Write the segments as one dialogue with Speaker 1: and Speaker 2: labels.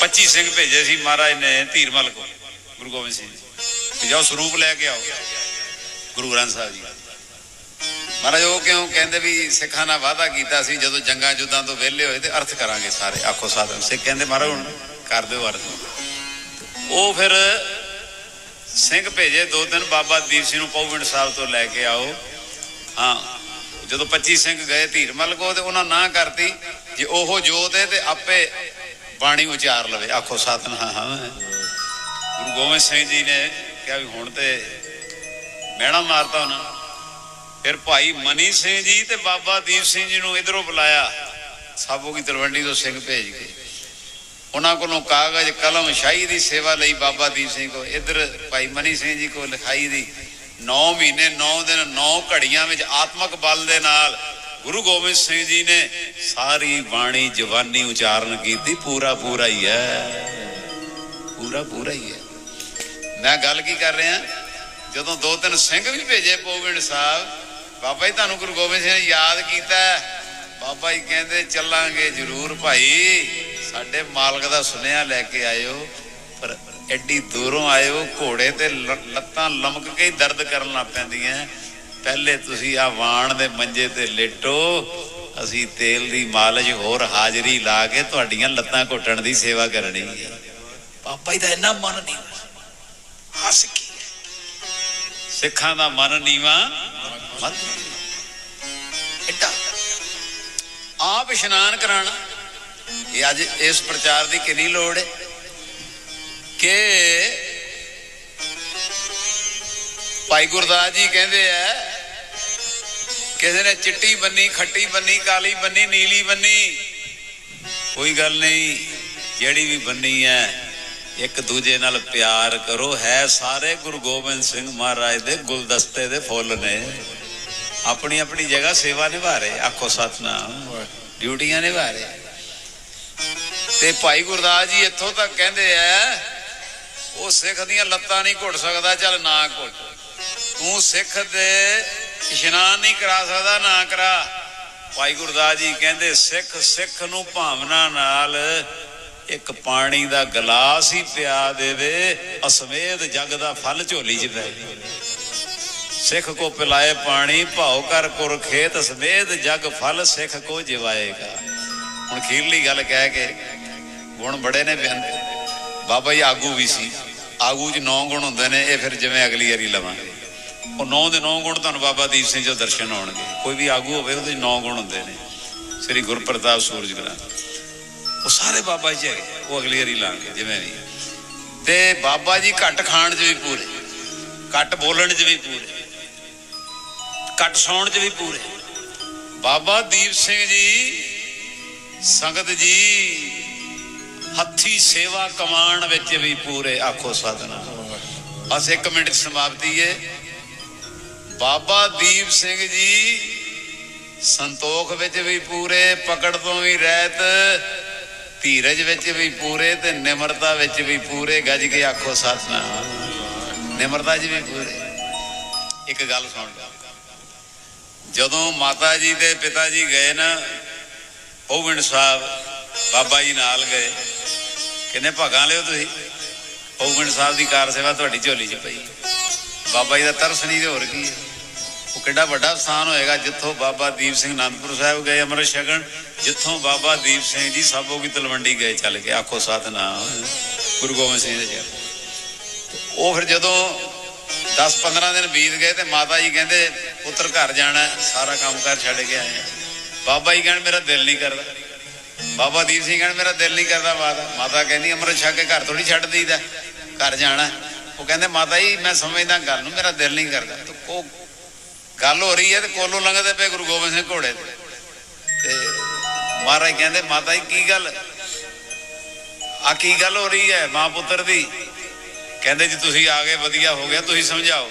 Speaker 1: 25 ਸਿੰਘ ਭੇਜੇ ਸੀ ਮਹਾਰਾਜ ਨੇ ਧੀਰਮਲ ਕੋ ਗੁਰੂ ਗੋਬਿੰਦ ਸਿੰਘ ਜੀ। ਵੀ ਜਾਓ ਸਰੂਪ ਲੈ ਕੇ ਆਓ, ਗੁਰੂ ਗ੍ਰੰਥ ਸਾਹਿਬ ਜੀ। ਮਹਾਰਾਜ ਉਹ ਕਿਉਂ ਕਹਿੰਦੇ ਵੀ ਸਿੱਖਾਂ ਨਾਲ ਵਾਅਦਾ ਕੀਤਾ ਸੀ, ਜਦੋਂ ਜੰਗਾਂ ਜੁੱਦਾਂ ਤੋਂ ਵਿਹਲੇ ਹੋਏ ਤੇ ਅਰਥ ਕਰਾਂਗੇ ਸਾਰੇ, ਆਖੋ ਸਾਧਨ। ਸਿੱਖ ਕਹਿੰਦੇ, ਮਹਾਰਾਜ, ਹੁਣ ਕਰ ਦਿਓ ਅਰਥ। ਉਹ ਫਿਰ ਸਿੰਘ ਭੇਜੇ, ਦੋ ਦਿਨ ਬਾਬਾ ਦੀਪ ਸਿੰਘ ਨੂੰ ਪੌਵਿੰਡ ਸਾਹਿਬ ਤੋਂ ਲੈ ਕੇ ਆਓ। ਹਾਂ, ਜਦੋਂ 25 ਸਿੰਘ ਗਏ ਧੀਰਮਲ ਕੋ ਤੇ ਉਹਨਾਂ ਨਾ ਕਰਤੀ, ਜੇ ਉਹ ਜੋਤ ਹੈ ਤੇ ਆਪੇ ਬਾਣੀ ਉਚਾਰ ਲਵੇ। ਆਖੋ ਸਾਧਨ। ਗੁਰੂ ਗੋਬਿੰਦ ਸਿੰਘ ਜੀ ਨੇ ਕਿਹਾ ਵੀ ਹੁਣ ਤੇ ਮਹਿਣਾ ਮਾਰਤਾ ਉਹਨਾਂ ਫਿਰ ਭਾਈ ਮਨੀ ਸਿੰਘ ਜੀ ਤੇ ਬਾਬਾ ਦੀਪ ਸਿੰਘ ਜੀ ਨੂੰ ਇਧਰੋਂ ਬੁਲਾਇਆ। ਸਾਬੋ ਕੀ ਤਲਵੰਡੀ ਤੋਂ ਸਿੰਘ ਭੇਜ ਕੇ। ਉਹਨਾਂ ਕੋਲੋਂ ਕਾਗਜ਼, ਕਲਮ, ਸ਼ਾਹੀ ਦੀ ਸੇਵਾ ਲਈ ਬਾਬਾ ਦੀਪ ਸਿੰਘ ਕੋ ਇਧਰ ਭਾਈ ਮਨੀ ਸਿੰਘ ਜੀ ਕੋ ਲਿਖਾਈ ਦੀ 9 ਮਹੀਨੇ 9 ਦਿਨ 9 ਘੜੀਆਂ ਵਿੱਚ ਆਤਮਕ ਬਲ ਦੇ ਨਾਲ ਗੁਰੂ ਗੋਬਿੰਦ ਸਿੰਘ ਜੀ ਨੇ ਸਾਰੀ ਬਾਣੀ ਜਵਾਨੀ ਉਚਾਰਨ ਕੀਤੀ, ਪੂਰਾ ਪੂਰਾ ਹੀ ਹੈ। ਪੂਰਾ ਪੂਰਾ ਹੀ ਹੈ। ਮੈਂ ਗੱਲ ਕੀ ਕਰ ਰਿਹਾ? ਜਦੋਂ ਦੋ ਤਿੰਨ ਸਿੰਘ ਵੀ ਭੇਜੇ ਪੋਵਿੰਡ ਸਾਹਿਬ, ਬਾਬਾ ਜੀ ਤੁਹਾਨੂੰ ਗੁਰੂ ਗੋਬਿੰਦ ਸਿੰਘ ਨੇ ਯਾਦ ਕੀਤਾ ਬਾਬਾ ਜੀ ਕਹਿੰਦੇ, ਚੱਲਾਂਗੇ ਜ਼ਰੂਰ ਭਾਈ, ਸਾਡੇ ਮਾਲਕ ਦਾ ਸੁਨੇਹਾ ਲੈ ਕੇ ਆਇਓ, ਪਰ ਐਡੀ ਦੂਰੋਂ ਆਇਓ, ਘੋੜੇ ਤੇ ਲੱਤਾਂ ਲਮਕ ਕੇ ਦਰਦ ਕਰਨ ਲੱਗ ਪੈਂਦੀਆਂ। ਪਹਿਲੇ ਤੁਸੀਂ ਆ ਵਾਣ ਦੇ ਮੰਜੇ ਤੇ ਲੇਟੋ ਅਸੀਂ ਤੇਲ ਦੀ ਮਾਲਿਸ਼ ਹੋਰ ਹਾਜ਼ਰੀ ਲਾ ਕੇ ਤੁਹਾਡੀਆਂ ਲੱਤਾਂ ਘੁੱਟਣ ਦੀ ਸੇਵਾ ਕਰਨੀ ਹੈ। ਬਾਬਾ ਜੀ ਦਾ ਇੰਨਾ ਮਨ ਨਹੀਂ ਹੱਸ ਕੀ? ਸਿੱਖਾਂ ਦਾ ਮਨ ਨੀਵਾ? ਮਤ ਇੱਟਾ। ਆਪ ਇਸ਼ਨਾਨ ਕਰਾਣਾ। ਇਹ ਅੱਜ ਇਸ ਪ੍ਰਚਾਰ ਦੀ ਕਿੰਨੀ ਲੋੜ ਹੈ? ਕਿ ਭਾਈ ਗੁਰਦਾਸ ਜੀ ਕਹਿੰਦੇ ਆ ਕਿਸੇ ਨੇ ਚਿੱਟੀ ਬੰਨੀ, ਖੱਟੀ ਬੰਨੀ, ਕਾਲੀ ਬੰਨੀ, ਨੀਲੀ ਬੰਨੀ। ਕੋਈ ਗੱਲ ਨਹੀਂ, ਜਿਹੜੀ ਵੀ ਬੰਨੀ ਹੈ, ਇੱਕ ਦੂਜੇ ਨਾਲ ਪਿਆਰ ਕਰੋ। ਹੈ ਸਾਰੇ ਗੁਰੂ ਗੋਬਿੰਦ ਸਿੰਘ ਮਹਾਰਾਜ ਦੇ ਗੁਲਦਸਤੇ ਦੇ ਫੁੱਲ ਨੇ। ਆਪਣੀ ਆਪਣੀ ਜਗ੍ਹਾ ਸੇਵਾ ਨਿਭਾ ਰਹੇ, ਆਖੋ ਸਤਨਾਮ। ਡਿਊਟੀਆਂ ਨਿਭਾ ਰਹੇ। ਤੇ ਭਾਈ ਗੁਰਦਾਸ ਜੀ ਇੱਥੋਂ ਤੱਕ ਕਹਿੰਦੇ ਆ, ਉਹ ਸਿੱਖ ਦੀਆਂ ਲੱਤਾਂ ਨਹੀਂ ਘੁੱਟ ਸਕਦਾ, ਚੱਲ ਨਾ ਘੁੱਟ। ਤੂੰ ਸਿੱਖ ਦੇ ਇਸ਼ਨਾਨ ਨਹੀਂ ਕਰਾ ਸਕਦਾ, ਨਾ ਕਰਾ। ਭਾਈ ਗੁਰਦਾਸ ਜੀ ਕਹਿੰਦੇ, ਸਿੱਖ ਸਿੱਖ ਨੂੰ ਭਾਵਨਾ ਨਾਲ ਇੱਕ ਪਾਣੀ ਦਾ ਗਲਾਸ ਹੀ ਪਿਆ ਦੇਵੇ, ਅਸਮੇਧ ਜਗ ਦਾ ਫਲ ਝੋਲੀ 'ਚ ਪੈ ਸਿੱਖ ਕੋ ਪਿਲਾਏ ਪਾਣੀ, ਭਾਉ ਕਰ ਕੁਰ ਖੇਤ ਸਮੇਤ ਜਗ ਫਲ ਸਿੱਖ ਕੋ ਜਿਵਾਏਗਾ। ਹੁਣ ਖੀਰਲੀ ਗੱਲ ਕਹਿ ਕੇ ਗੁਣ ਬੜੇ ਨੇ ਬਿਆਨ ਬਾਬਾ ਜੀ ਆਗੂ ਵੀ ਸੀ। ਆਗੂ 'ਚ ਨੌ ਗੁਣ ਹੁੰਦੇ ਨੇ, ਇਹ ਫਿਰ ਜਿਵੇਂ ਅਗਲੀ ਵਾਰੀ ਲਵਾਂਗੇ। ਉਹ ਨੌ ਦੇ ਨੌ ਗੁਣ ਤੁਹਾਨੂੰ ਬਾਬਾ ਦੀਪ ਸਿੰਘ ਜੀ ਦਰਸ਼ਨ ਹੋਣਗੇ ਕੋਈ ਵੀ ਆਗੂ ਹੋਵੇ, ਉਹਦੇ ਨੌ ਗੁਣ ਹੁੰਦੇ ਨੇ। ਸ੍ਰੀ ਗੁਰਪ੍ਰਤਾਪ ਸੂਰਜ ਗ੍ਰੰਥ ਉਹ ਸਾਰੇ ਬਾਬਾ ਜੀ ਹੈਗੇ, ਉਹ ਅਗਲੀ ਵਾਰੀ ਲਾਂਗੇ, ਜਿਵੇਂ ਵੀ। ਤੇ ਬਾਬਾ ਜੀ ਘੱਟ ਖਾਣ 'ਚ ਵੀ ਪੂਰੇ, ਘੱਟ ਬੋਲਣ 'ਚ ਵੀ ਪੂਰੇ, ਘੱਟ ਸੌਣ 'ਚ ਵੀ ਪੂਰੇ। ਬਾਬਾ ਦੀਪ ਸਿੰਘ ਜੀ, ਸੰਗਤ ਜੀ, ਹੱਥੀ ਸੇਵਾ ਕਮਾਣ ਵਿੱਚ ਵੀ ਪੂਰੇ, ਆਖੋ ਸਾਧਨਾ ਬਸ 1 ਮਿੰਟ ਸਮਾਪਤੀ ਹੈ। ਬਾਬਾ ਦੀਪ ਸਿੰਘ ਜੀ, ਸੰਤੋਖ ਵਿੱਚ ਵੀ ਪੂਰੇ, ਪਕੜ ਤੋਂ ਵੀ ਰਹਿਤ, ਧੀਰਜ ਵਿੱਚ ਵੀ ਪੂਰੇ ਤੇ ਨਿਮਰਤਾ ਵਿੱਚ ਵੀ ਪੂਰੇ, ਗੱਜ ਕੇ ਆਖੋ ਸਤਨਾਮ। ਨਿਮਰਤਾ 'ਚ ਵੀ ਪੂਰੇ। ਇੱਕ ਗੱਲ ਸੁਣ ਲਓ। ਜਦੋਂ ਮਾਤਾ ਜੀ ਦੇ ਪਿਤਾ ਜੀ ਗਏ ਨਾ ਪੌਵਿੰਡ ਸਾਹਿਬ ਬਾਬਾ ਜੀ ਨਾਲ ਗਏ। ਕਿੰਨੇ ਭਾਗਾਂ ਲਿਓ ਤੁਸੀਂ। ਪੌਵਿੰਡ ਸਾਹਿਬ ਦੀ ਕਾਰ ਸੇਵਾ ਤੁਹਾਡੀ ਝੋਲੀ 'ਚ ਪਈ। ਬਾਬਾ ਜੀ ਦਾ ਤਰਸ ਨਹੀਂ ਤੇ ਹੋਰ ਕੀ ਹੈ ਉਹ ਕਿੱਡਾ ਵੱਡਾ ਸਥਾਨ ਹੋਏਗਾ ਜਿੱਥੋਂ ਬਾਬਾ ਦੀਪ ਸਿੰਘ ਅਨੰਦਪੁਰ ਸਾਹਿਬ ਗਏ ਅੰਮ੍ਰਿਤ ਛਕਣ ਜਿੱਥੋਂ ਬਾਬਾ ਦੀਪ ਸਿੰਘ ਜੀ ਸਾਬੋ ਕੀ ਤਲਵੰਡੀ ਗਏ ਚੱਲ ਕੇ, ਆਖੋ ਸਤਨਾਮ, ਗੁਰੂ ਗੋਬਿੰਦ ਸਿੰਘ ਦੇ ਉਹ ਫਿਰ ਜਦੋਂ 10-15 ਦਿਨ ਬੀਤ ਗਏ ਤੇ ਮਾਤਾ ਜੀ ਕਹਿੰਦੇ, ਪੁੱਤਰ ਘਰ ਜਾਣਾ, ਸਾਰਾ ਕੰਮ ਕਰ ਛੱਡ ਕੇ ਆਏ ਬਾਬਾ ਜੀ ਕਹਿਣ, ਮੇਰਾ ਦਿਲ ਨਹੀਂ ਕਰਦਾ। ਬਾਬਾ ਦੀਪ ਸਿੰਘ ਕਹਿਣ, ਮੇਰਾ ਦਿਲ ਨਹੀਂ ਕਰਦਾ ਮਾਤਾ। ਮਾਤਾ ਕਹਿੰਦੀ ਅੰਮ੍ਰਿਤ ਛਕ ਕੇ ਘਰ ਥੋੜੀ ਛੱਡ ਦਈਦਾ, ਘਰ ਜਾਣਾ। ਉਹ ਕਹਿੰਦੇ, ਮਾਤਾ ਜੀ, ਮੈਂ ਸਮਝਦਾ ਗੱਲ ਨੂੰ, ਮੇਰਾ ਦਿਲ ਨਹੀਂ ਕਰਦਾ। ਉਹ ਗੱਲ ਹੋ ਰਹੀ ਹੈ ਤੇ ਕੋਲੋਂ ਲੰਘਦੇ ਪਏ ਗੁਰੂ ਗੋਬਿੰਦ ਸਿੰਘ ਘੋੜੇ ਤੇ। ਤੇ ਮਹਾਰਾਜ ਕਹਿੰਦੇ, ਮਾਤਾ ਜੀ, ਕੀ ਗੱਲ? ਆ ਕੀ ਗੱਲ ਹੋ ਰਹੀ ਹੈ ਮਾਂ ਪੁੱਤਰ ਦੀ? ਕਹਿੰਦੇ, ਜੀ, ਤੁਸੀਂ ਆ ਗਏ, ਵਧੀਆ ਹੋ ਗਿਆ, ਤੁਸੀਂ ਸਮਝਾਓ।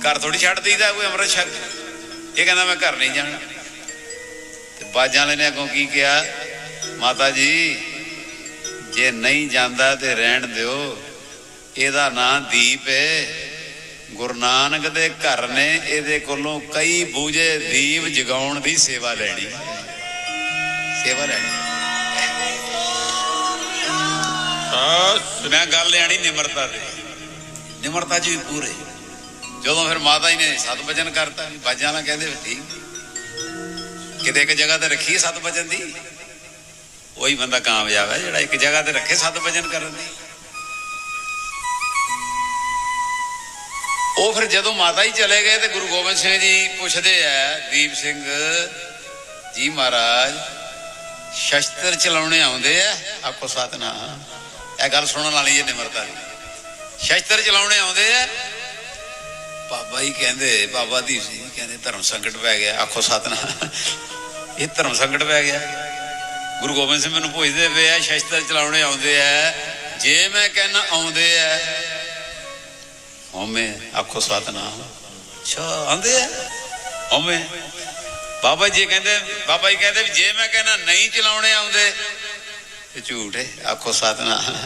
Speaker 1: ਘਰ ਥੋੜੀ ਛੱਡ ਦਈਦਾ ਕੋਈ ਅੰਮ੍ਰਿਤ ਛਕ? ਇਹ ਕਹਿੰਦਾ, ਮੈਂ ਘਰ ਨਹੀਂ ਜਾਣਾ। ਤੇ ਬਾਜਾਂ ਵਾਲੇ ਨੇ ਅੱਗੋਂ ਕੀ ਕਿਹਾ? ਮਾਤਾ ਜੀ, ਜੇ ਨਹੀਂ ਜਾਂਦਾ ਤੇ ਰਹਿਣ ਦਿਓ। ਇਹਦਾ ਨਾਂ ਦੀਪ ਹੈ ਗੁਰੂ ਨਾਨਕ ਦੇ ਘਰ ਨੇ ਇਹਦੇ ਕੋਲੋਂ ਕਈ ਬੂਝੇ ਦੀਪ ਜਗਾਉਣ ਦੀ ਸੇਵਾ ਲੈਣੀ। ਸੇਵਾ ਲੈਣੀ। ਤੇ ਮੈਂ ਗੱਲ ਲਿਆਣੀ ਨਿਮਰਤਾ ਤੇ ਨਿਮਰਤਾ ਚ ਵੀ ਪੂਰੇ। ਜਦੋਂ ਫਿਰ ਮਾਤਾ ਜੀ ਨੇ ਸਤ ਵਚਨ ਕਰਤਾ, ਬਾਜਾਂ ਨਾਲ ਕਹਿੰਦੇ ਠੀਕ। ਕਿਤੇ ਇੱਕ ਜਗ੍ਹਾ ਤੇ ਰੱਖੀ ਸਤ ਵਚਨ ਦੀ, ਉਹੀ ਬੰਦਾ ਕਾਮਯਾਬ ਹੈ ਜਿਹੜਾ ਇੱਕ ਜਗ੍ਹਾ ਤੇ ਰੱਖੇ ਸਤ ਵਚਨ ਕਰਨ ਦੀ। ਉਹ ਫਿਰ ਜਦੋਂ ਮਾਤਾ ਜੀ ਚਲੇ ਗਏ ਤੇ ਗੁਰੂ ਗੋਬਿੰਦ ਸਿੰਘ ਜੀ ਪੁੱਛਦੇ ਆ, ਦੀਪ ਸਿੰਘ ਜੀ ਮਹਾਰਾਜ, ਸ਼ਸਤਰ ਚਲਾਉਣੇ ਆਉਂਦੇ ਆ? ਆਖੋ ਸਤਨਾਮ। ਇਹ ਗੱਲ ਸੁਣਨ ਵਾਲੀ ਹੈ ਨਿਮਰਤਾ ਦੀ। ਸ਼ਸਤਰ ਚਲਾਉਣੇ ਆਉਂਦੇ ਆ? ਬਾਬਾ ਜੀ ਕਹਿੰਦੇ, ਬਾਬਾ ਦੀਪ ਸਿੰਘ ਜੀ ਕਹਿੰਦੇ, ਧਰਮ ਸੰਕਟ ਪੈ ਗਿਆ। ਆਖੋ ਸਤਨਾਮ। ਇਹ ਧਰਮ ਸੰਕਟ ਪੈ ਗਿਆ। ਗੁਰੂ ਗੋਬਿੰਦ ਸਿੰਘ ਮੈਨੂੰ ਪੁੱਛਦੇ ਪਏ ਆ, ਸ਼ਸਤਰ ਚਲਾਉਣੇ ਆਉਂਦੇ ਆ? ਜੇ ਮੈਂ ਕਹਿੰਨਾ ਆਉਂਦੇ ਆ ਹਉਮੈ ਆਖੋ ਸਤਨਾਮ। ਅੱਛਾ ਆਂਦੇ ਆ? ਹਉਮੈ ਬਾਬਾ ਜੀ ਕਹਿੰਦੇ, ਬਾਬਾ ਜੀ ਕਹਿੰਦੇ ਜੇ ਮੈਂ ਕਹਿੰਦਾ ਨਹੀਂ ਚਲਾਉਣੇ ਆਉਂਦੇ, ਤੇ ਝੂਠ ਹੈ ਆਖੋ ਸਤਨਾਮ।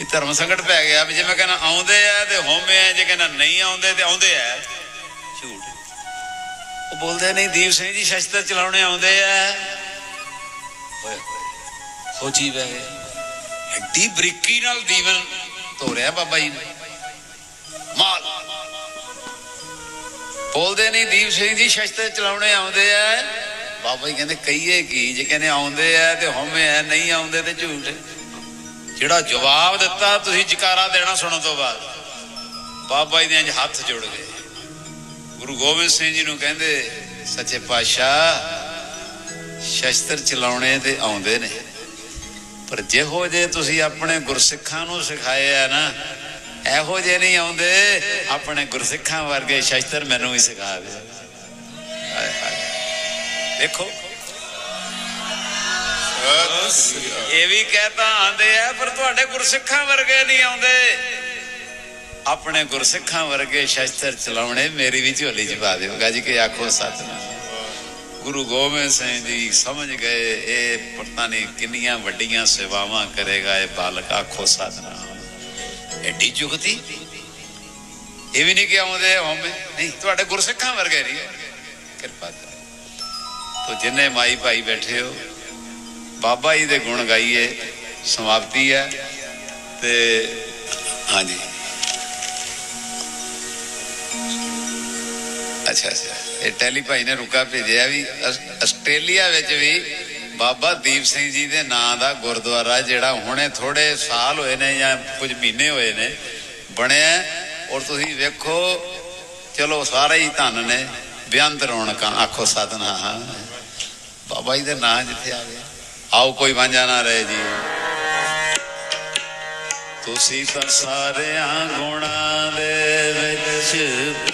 Speaker 1: ਇਹ ਧਰਮ ਸੰਕਟ ਪੈ ਗਿਆ ਵੀ ਜੇ ਮੈਂ ਕਹਿੰਦਾ ਆਉਂਦੇ ਆ ਤੇ ਹਉਮੈ ਆ, ਜੇ ਕਹਿੰਦਾ ਨਹੀਂ ਆਉਂਦੇ ਤੇ ਆਉਂਦੇ ਆ, ਝੂਠ ਉਹ ਬੋਲਦੇ ਨਹੀਂ ਦੀਪ ਸਿੰਘ ਜੀ ਸ਼ਸਤਰ ਚਲਾਉਣੇ ਆਉਂਦੇ ਆ। ਓਏ ਹੋਏ, ਸੋਚੀ ਬੈ ਗਏ ਐਡੀ ਬਰੀਕੀ ਨਾਲ ਦੀਵਨ ਤੋਰਿਆ ਬਾਬਾ ਜੀ ਨੇ। ਮਾਲ। ਬੋਲਦੇ ਨਹੀਂ ਦੀਪ ਸਿੰਘ ਜੀ ਸ਼ਸਤਰ ਚਲਾਉਣੇ ਆਉਂਦੇ ਆ ਬਾਬਾ ਜੀ ਕਹਿੰਦੇ ਕਹੀਏ ਕੀ? ਜੇ ਕਹਿੰਦੇ ਆਉਂਦੇ ਆ ਤੇ ਹਉਮੈ ਆ ਨਹੀਂ ਆਉਂਦੇ ਤੇ ਝੂਠ। ਜਿਹੜਾ ਜਵਾਬ ਦਿੱਤਾ, ਤੁਸੀਂ ਜਕਾਰਾ ਦੇਣਾ ਸੁਣਨ ਤੋਂ ਬਾਅਦ। ਬਾਬਾ ਜੀ ਦੇ ਇੰਜ ਹੱਥ ਜੁੜ ਗਏ। ਗੁਰੂ ਗੋਬਿੰਦ ਸਿੰਘ ਜੀ ਨੂੰ ਕਹਿੰਦੇ, ਸੱਚੇ ਪਾਤਸ਼ਾਹ, ਸ਼ਸਤਰ ਚਲਾਉਣੇ ਤੇ ਆਉਂਦੇ ਨੇ। ਪਰ ਜਿਹੋ ਜੇ ਤੁਸੀਂ ਆਪਣੇ ਗੁਰਸਿੱਖਾਂ ਨੂੰ ਸਿਖਾਏ ਆ ਨਾ ਇਹੋ ਜੇ ਨਹੀਂ ਆਉਂਦੇ। ਆਪਣੇ ਗੁਰਸਿੱਖਾਂ ਵਰਗੇ ਸ਼ਸਤਰ ਮੈਨੂੰ ਵੀ ਸਿਖਾ ਦੇ। ਦੇਖੋ। ਇਹ ਵੀ ਕਹਤਾ ਆਂਦੇ ਆ, ਪਰ ਤੁਹਾਡੇ ਗੁਰਸਿੱਖਾਂ ਵਰਗੇ ਨਹੀਂ ਆਉਂਦੇ। ਆਪਣੇ ਗੁਰਸਿੱਖਾਂ ਵਰਗੇ ਸ਼ਸਤਰ ਚਲਾਉਣੇ ਮੇਰੀ ਵੀ ਝੋਲੀ ਚ ਪਾ ਦਿਓ। ਗੱਜ ਕੇ ਆਖੋ ਸਤਨਾਮ। ਗੁਰੂ ਗੋਬਿੰਦ ਸਿੰਘ ਜੀ ਸਮਝ ਗਏ, ਇਹ ਪਤਾ ਨਹੀਂ ਕਿੰਨੀਆਂ ਵੱਡੀਆਂ ਸੇਵਾਵਾਂ ਕਰੇਗਾ, ਇਹ ਬਾਲਕ, ਆਖੋ ਸਤਨਾਮ। ਐਡੀ ਜੁਗਤੀ ਇਹ ਵੀ ਨਹੀਂ ਕਿ ਆਉਂਦੇ ਹੋਵੇਂ ਨਹੀਂ ਤੁਹਾਡੇ ਗੁਰਸਿੱਖਾਂ ਵਰਗੇ ਨਹੀਂ ਕਿਰਪਾ ਕਰੋ ਤੋ ਜਿੰਨੇ ਮਾਈ ਭਾਈ ਬੈਠੇ ਹੋ ਬਾਬਾ ਜੀ ਦੇ ਗੁਣ ਗਾਈਏ ਸਮਾਪਤੀ ਹੈ ਤੇ ਹਾਂਜੀ ਅੱਛਾ ਅੱਛਾ ਇਹ ਟੈਲੀ ਭਾਈ ਨੇ ਰੁਕਾ ਭੇਜਿਆ ਵੀ ਅਸ- ਆਸਟ੍ਰੇਲੀਆ ਵਿੱਚ ਵੀ ਬਾਬਾ ਦੀਪ ਸਿੰਘ ਜੀ ਦੇ ਨਾਂ ਦਾ ਗੁਰਦੁਆਰਾ ਜਿਹੜਾ ਹੁਣੇ ਥੋੜੇ ਸਾਲ ਹੋਏ ਨੇ ਜਾਂ ਕੁਝ ਮਹੀਨੇ ਹੋਏ ਨੇ, ਬਣਿਆ ਔਰ ਤੁਸੀਂ ਵੇਖੋ, ਚਲੋ ਸਾਰੇ ਹੀ ਧੰਨ ਨੇ। ਬੇਅੰਤ ਰੌਣਕਾਂ ਆਖੋ ਸਤਨਾਮ। ਬਾਬਾ ਜੀ ਦੇ ਨਾਂ ਜਿੱਥੇ ਆ ਗਿਆ। ਆਓ ਕੋਈ ਵਾਂਝਾ ਨਾ ਰਹੇ ਜੀ। ਤੁਸੀਂ ਤਾਂ ਸਾਰਿਆਂ ਗੁਣਾਂ ਦੇ ਵਿੱਚ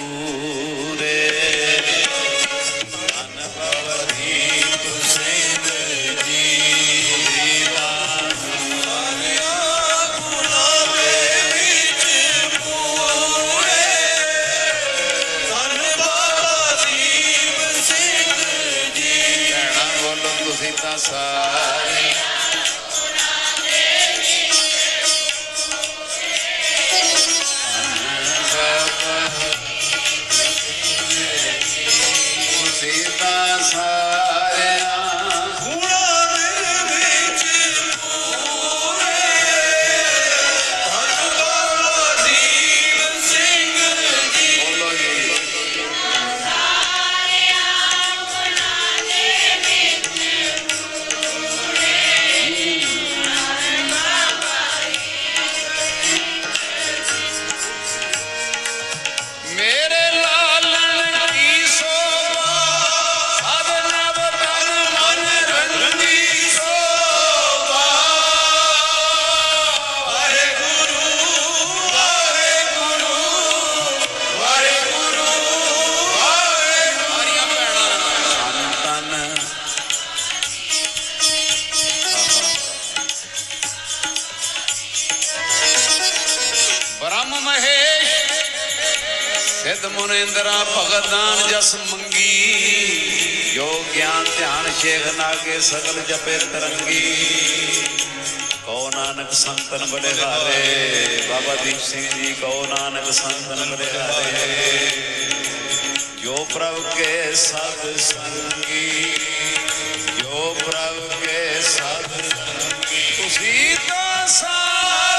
Speaker 1: ਬੋਲੋ ਸਿੱਧ ਮੁਨਿੰਦਰਾ ਭਗਤ ਜਸ ਮੰਗੀ। ਜੋ ਗਿਆਨ ਧਿਆਨ ਸ਼ੇਖ ਨਾਗੇ ਸਗਲ ਜਪੇ ਤਰੰਗੀ। ਕੋ ਨਾਨਕ ਸੰਤਨ ਬਲਿਹਾਰੇ, ਬਾਬਾ ਦੀਪ ਸਿੰਘ ਜੀ ਕੋ ਨਾਨਕ ਸੰਤਨ ਬਲਿਹਾਰੇ। ਜੋ ਪ੍ਰਭ ਕੇ ਸਤ ਸੰਗੀ, ਜੋ ਪ੍ਰਭ ਕੇ ਸਤ ਸੰਗੀ। ਤੁਸੀਂ ਤਾਂ ਸਾਰਿਆਂ